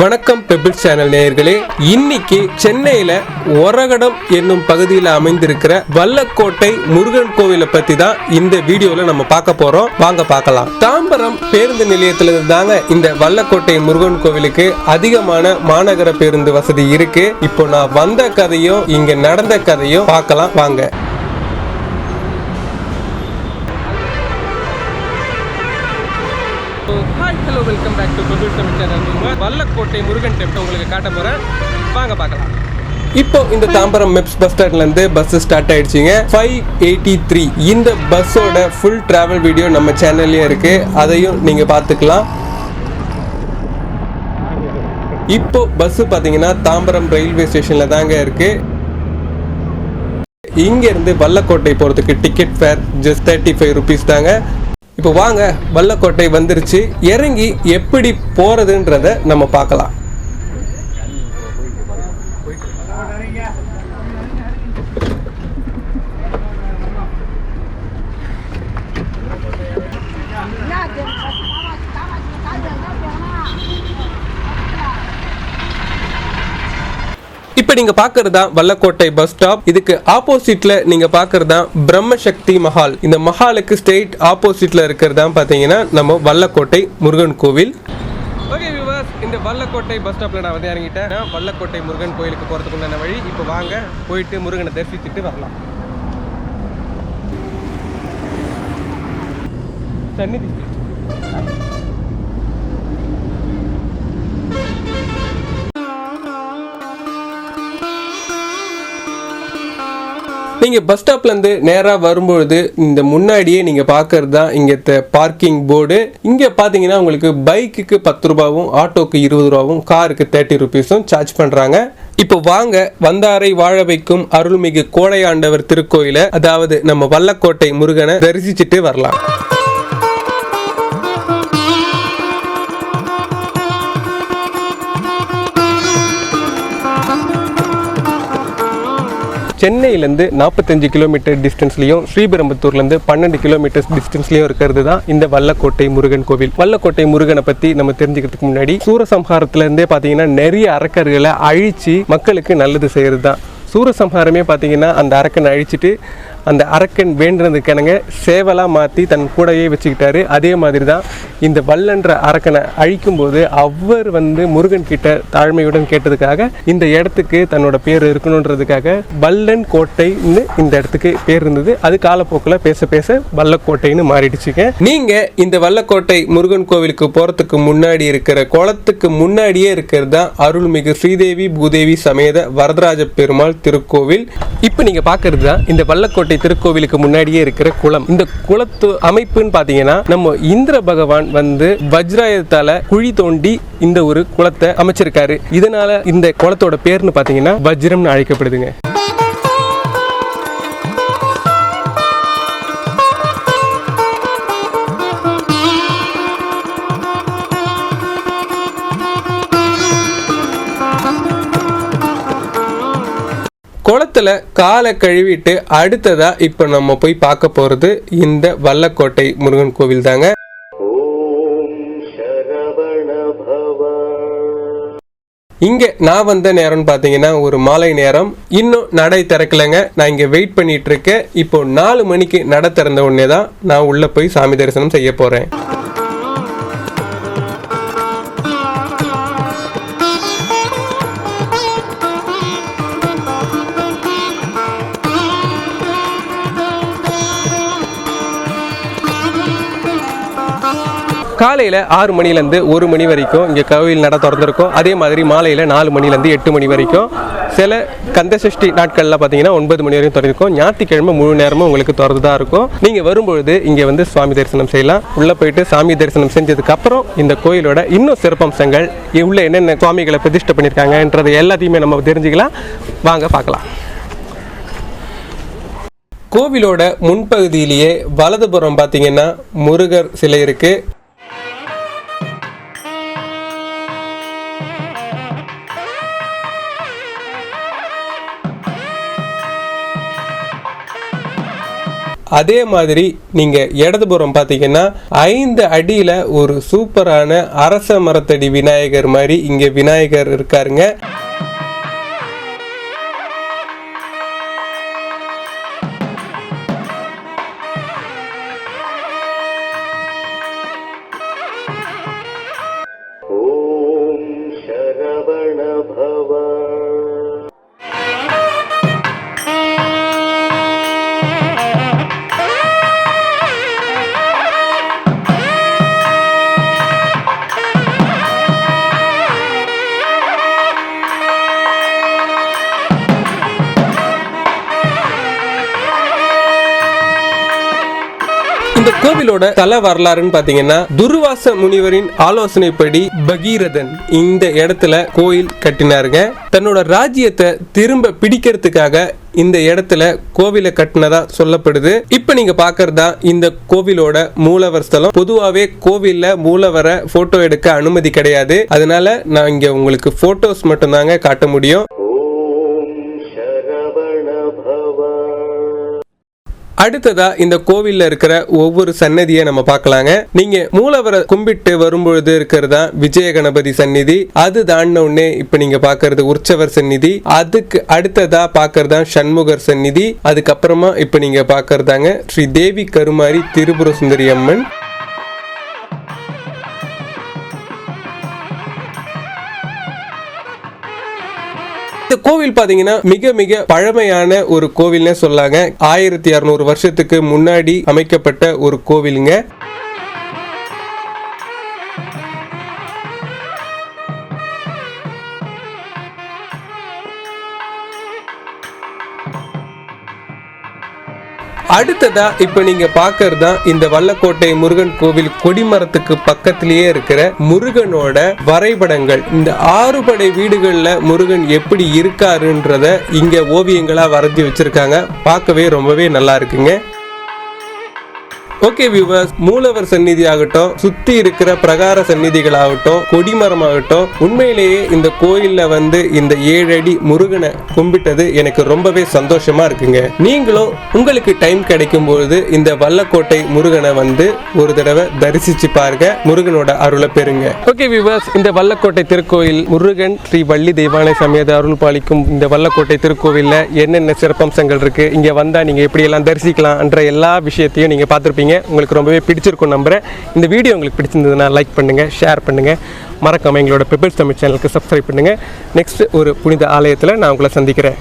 வணக்கம் pebble channel நேயர்களே. இன்னைக்கு சென்னையில ஒரகடம் என்னும் பகுதியில் அமைந்திருக்கிற வல்லக்கோட்டை முருகன் கோவிலை பத்தி தான் இந்த வீடியோல நம்ம பார்க்க போறோம். வாங்க பார்க்கலாம். தாம்பரம் பேருந்து நிலையத்திலிருந்து இருந்தாங்க இந்த வல்லக்கோட்டை முருகன் கோவிலுக்கு அதிகமான மாநகர பேருந்து வசதி இருக்கு. இப்போ நான் வந்த கதையும் இங்க நடந்த கதையும் பார்க்கலாம். வாங்க. Hello welcome back to Prabhul Tamil channel Vallakottai Murugan temple உங்களுக்கு காட்ட போகிறேன் வாங்க பார்க்கலாம். இப்போ இந்த தாம்பரம் மெப்ஸ் பஸ் ஸ்டாண்ட்லேருந்து பஸ் ஸ்டார்ட் ஆயிடுச்சுங்க. ஃபைவ் எயிட்டி த்ரீ இந்த பஸ்ஸோட ஃபுல் ட்ராவல் வீடியோ நம்ம சேனல்லே இருக்கு. அதையும் நீங்கள் பார்த்துக்கலாம். இப்போ பஸ் பார்த்தீங்கன்னா தாம்பரம் ரயில்வே ஸ்டேஷன்ல தாங்க இருக்கு. இங்க இருந்து வல்லக்கோட்டை போறதுக்கு ticket fare just thirty five rupees தாங்க. இப்போ வாங்க வல்லக்கோட்டை வந்துருச்சு. இறங்கி எப்படி போகிறதுன்றத நம்ம பார்க்கலாம். இப்போ நீங்க பார்க்கறது வல்லக்கோட்டை பஸ் ஸ்டாப் இதுக்கு ஆப்போசிட்ல நீங்க பார்க்கறது தான் பிரம்மசக்தி மஹால். இந்த மஹாலுக்கு ஸ்ட்ரெயிட் ஆப்போசிட்ல இருக்கிறது தான் பாத்தீங்கன்னா நம்ம வல்லக்கோட்டை முருகன் கோவில். ஓகே வியூவர்ஸ் இந்த வல்லக்கோட்டை பஸ் ஸ்டாப்ல நான் வந்து இறங்கிட்டேன். நான் வல்லக்கோட்டை முருகன் கோயிலுக்கு போறதுக்கு உண்டான வழி. இப்போ வாங்க போயிட்டு முருகனை தரிசித்துட்டு வரலாம். சந்நிதி நீங்கள் பஸ் ஸ்டாப்லேருந்து நேராக வரும்பொழுது இந்த முன்னாடியே நீங்கள் பார்க்கறது தான் இங்க பார்க்கிங் போர்டு இங்கே பார்த்தீங்கன்னா உங்களுக்கு பைக்குக்கு பத்து ரூபாவும் ஆட்டோக்கு இருபது ரூபாவும் காருக்கு தேர்ட்டி ருபீஸும் சார்ஜ் பண்ணுறாங்க இப்போ வாங்க வந்தாரை வாழ வைக்கும் அருள்மிகு கோடையாண்டவர் திருக்கோயில அதாவது நம்ம வல்லக்கோட்டை முருகனை தரிசிச்சுட்டு வரலாம். சென்னையிலேருந்து நாற்பத்தஞ்சு கிலோமீட்டர் டிஸ்டன்ஸ்லையும் ஸ்ரீபெரும்புத்தூர்லேருந்து பன்னெண்டு கிலோமீட்டர் டிஸ்டன்ஸ்லையும் இருக்கிறது தான் இந்த வல்லக்கோட்டை முருகன் கோவில். வல்லக்கோட்டை முருகனை பற்றி நம்ம தெரிஞ்சுக்கிறதுக்கு முன்னாடி சூரசம்ஹாரத்துலேருந்தே பார்த்தீங்கன்னா நிறைய அரக்கர்களை அழிச்சு மக்களுக்கு நல்லது செய்கிறது தான் சூரசம்ஹாரமே பார்த்தீங்கன்னா அந்த அரக்கனை அழிச்சிட்டு அந்த அரக்கன் வேண்டுனதுக்கெனங்க சேவலாக மாற்றி தன் கூடையே வச்சுக்கிட்டாரு. அதே மாதிரி தான் இந்த வல்லன்ற அரக்கனை அழிக்கும்போது அவர் வந்து முருகன் கிட்ட தாழ்மையுடன் கேட்டதுக்காக இந்த இடத்துக்கு தன்னோட பேர் இருக்கணுன்றதுக்காக வல்லன் கோட்டைன்னு இந்த இடத்துக்கு பேர் இருந்தது. அது காலப்போக்கில் பேச பேச வல்லக்கோட்டைன்னு மாறிடுச்சுங்க. நீங்கள் இந்த வல்லக்கோட்டை முருகன் கோவிலுக்கு போகிறதுக்கு முன்னாடி இருக்கிற குளத்துக்கு முன்னாடியே இருக்கிறது தான் அருள்மிகு ஸ்ரீதேவி பூதேவி சமேத வரதராஜ பெருமாள் திருக்கோவில். இப்போ நீங்கள் பார்க்கறது தான் இந்த வல்லக்கோட்டை திருக்கோவிலுக்கு முன்னாடியே இருக்கிற குளம். இந்த குளத்து அமைப்புன்னு பாத்தீங்கன்னா நம்ம இந்திர பகவான் வந்து வஜ்ராயத்தால குழி தோண்டி இந்த ஒரு குளத்தை அமைச்சிருக்காரு. இதனால இந்த குளத்தோட பேர்னு பாத்தீங்கன்னா வஜ்ரம்னு அழைக்கப்படுதுங்க. குளத்துல காலை கழுவிட்டு அடுத்ததா இப்போ நம்ம போய் பார்க்க போறது இந்த வல்லக்கோட்டை முருகன் கோவில் தாங்க இங்க நான் வந்த நேரம்னு பாத்தீங்கன்னா ஒரு மாலை நேரம். இன்னும் நடை திறக்கலைங்க. நான் இங்க வெயிட் பண்ணிட்டு இருக்கேன். இப்போ நாலு மணிக்கு நட திறந்த உடனே தான் நான் உள்ள போய் சாமி தரிசனம் செய்ய போறேன். காலையில் ஆறு மணிலேருந்து ஒரு மணி வரைக்கும் இங்கே கோவில் நட திறந்திருக்கும். அதே மாதிரி மாலையில் நாலு மணிலேருந்து எட்டு மணி வரைக்கும். சில கந்தசஷ்டி நாட்களில் பார்த்தீங்கன்னா ஒன்பது மணி வரைக்கும் திறந்திருக்கும். ஞாயிற்றுக்கிழமை முழு நேரமும் உங்களுக்கு திறந்து தான் இருக்கும். நீங்கள் வரும்பொழுது இங்கே வந்து சுவாமி தரிசனம் செய்யலாம். உள்ளே போயிட்டு சாமி தரிசனம் செஞ்சதுக்கப்புறம் இந்த கோயிலோட இன்னும் சிறப்பம்சங்கள் உள்ள என்னென்ன சுவாமிகளை பிரதிஷ்டை பண்ணியிருக்காங்கன்றது எல்லாத்தையுமே நம்ம தெரிஞ்சுக்கலாம். வாங்க பார்க்கலாம். கோவிலோட முன்பகுதியிலேயே வலதுபுறம் பார்த்தீங்கன்னா முருகர் சிலை இருக்குது அதே மாதிரி நீங்க இடதுபுறம் பார்த்தீங்கன்னா ஐந்து அடியில ஒரு சூப்பரான அரச மரத்தடி விநாயகர் மாதிரி இங்க விநாயகர் இருக்காருங்க. கோவிலோட தல வரலாறுன்னு பாத்தீங்கன்னா துர்வாச முனிவரின் ஆலோசனைப்படி பகீரதன் இந்த இடத்துல கோயில் கட்டினாருங்க. தன்னோட ராஜ்யத்தை திரும்ப பிடிக்கிறதுக்காக இந்த இடத்துல கோவிலை கட்டினதா சொல்லப்படுது. இப்ப நீங்க பாக்குறதா இந்த கோவிலோட மூலவர் ஸ்தலம். பொதுவாவே கோவில்ல மூலவரை போட்டோ எடுக்க அனுமதி கிடையாது. அதனால நான் இங்க உங்களுக்கு போட்டோஸ் மட்டும்தாங்க காட்ட முடியும். அடுத்ததா இந்த கோவில்ல இருக்கிற ஒவ்வொரு சன்னதியை நம்ம பார்க்கலாங்க. நீங்க மூலவரை கும்பிட்டு வரும்பொழுது இருக்கிறதா விஜய கணபதி சந்நிதி. அது தாண்டின உடனே இப்ப நீங்க பாக்குறது உற்சவர் சந்நிதி. அதுக்கு அடுத்ததா பாக்குறதா சண்முகர் சந்நிதி. அதுக்கப்புறமா இப்ப நீங்க பாக்குறதாங்க ஸ்ரீ தேவி கருமாரி திரிபுர சுந்தரி அம்மன். இந்த கோவில் பாத்தீங்கன்னா மிக மிக பழமையான ஒரு கோவில்னே சொல்லாங்க. ஆயிரத்தி அறுநூறு வருஷத்துக்கு முன்னாடி அமைக்கப்பட்ட ஒரு கோவிலுங்க. அடுத்ததா இப்ப நீங்க பாக்குறது தான் இந்த வல்லக்கோட்டை முருகன் கோவில் கொடிமரத்துக்கு பக்கத்திலேயே இருக்கிற முருகனோட வரைபடங்கள். இந்த ஆறுபடை வீடுகள்ல முருகன் எப்படி இருக்காருன்றத இங்க ஓவியங்களா வரைஞ்சி வச்சிருக்காங்க. பார்க்கவே ரொம்பவே நல்லா இருக்குங்க. ஓகே வியூவர்ஸ் மூலவர் சந்நிதி ஆகட்டும் சுத்தி இருக்கிற பிரகார சந்நிதிகள் ஆகட்டும் கொடிமரம் ஆகட்டும் உண்மையிலேயே இந்த கோயில்ல வந்து இந்த ஏழு அடி முருகனை கும்பிட்டது எனக்கு ரொம்பவே சந்தோஷமா இருக்குங்க. நீங்களும் உங்களுக்கு டைம் கிடைக்கும் பொழுது இந்த வல்லக்கோட்டை முருகனை வந்து ஒரு தடவை தரிசிச்சு பாருங்க. முருகனோட அருளை பெறுங்க. ஓகே வியூவர்ஸ் இந்த வல்லக்கோட்டை திருக்கோயில் முருகன் ஸ்ரீ வள்ளி தெய்வானை சமேத அருள் பாலிக்கும் இந்த வல்லக்கோட்டை திருக்கோவில்ல என்னென்ன சிறப்பம்சங்கள் இருக்கு? இங்க வந்தா நீங்க எப்படி எல்லாம் தரிசிக்கலாம்ன்ற எல்லா விஷயத்தையும் நீங்க பார்த்துருப்பீங்க. உங்களுக்கு ரொம்பவே பிடிச்சிருக்கும் நம்புகிறேன் இந்த வீடியோ உங்களுக்கு பிடிச்சிருந்ததுன்னா லைக் பண்ணுங்க ஷேர் பண்ணுங்க. மறக்காம எங்களோட பெபிள்ஸ் தமிழ் சேனலுக்கு சப்ஸ்கிரைப் பண்ணுங்க. நெக்ஸ்ட் ஒரு புனித ஆலயத்தில் நான் உங்களை சந்திக்கிறேன்.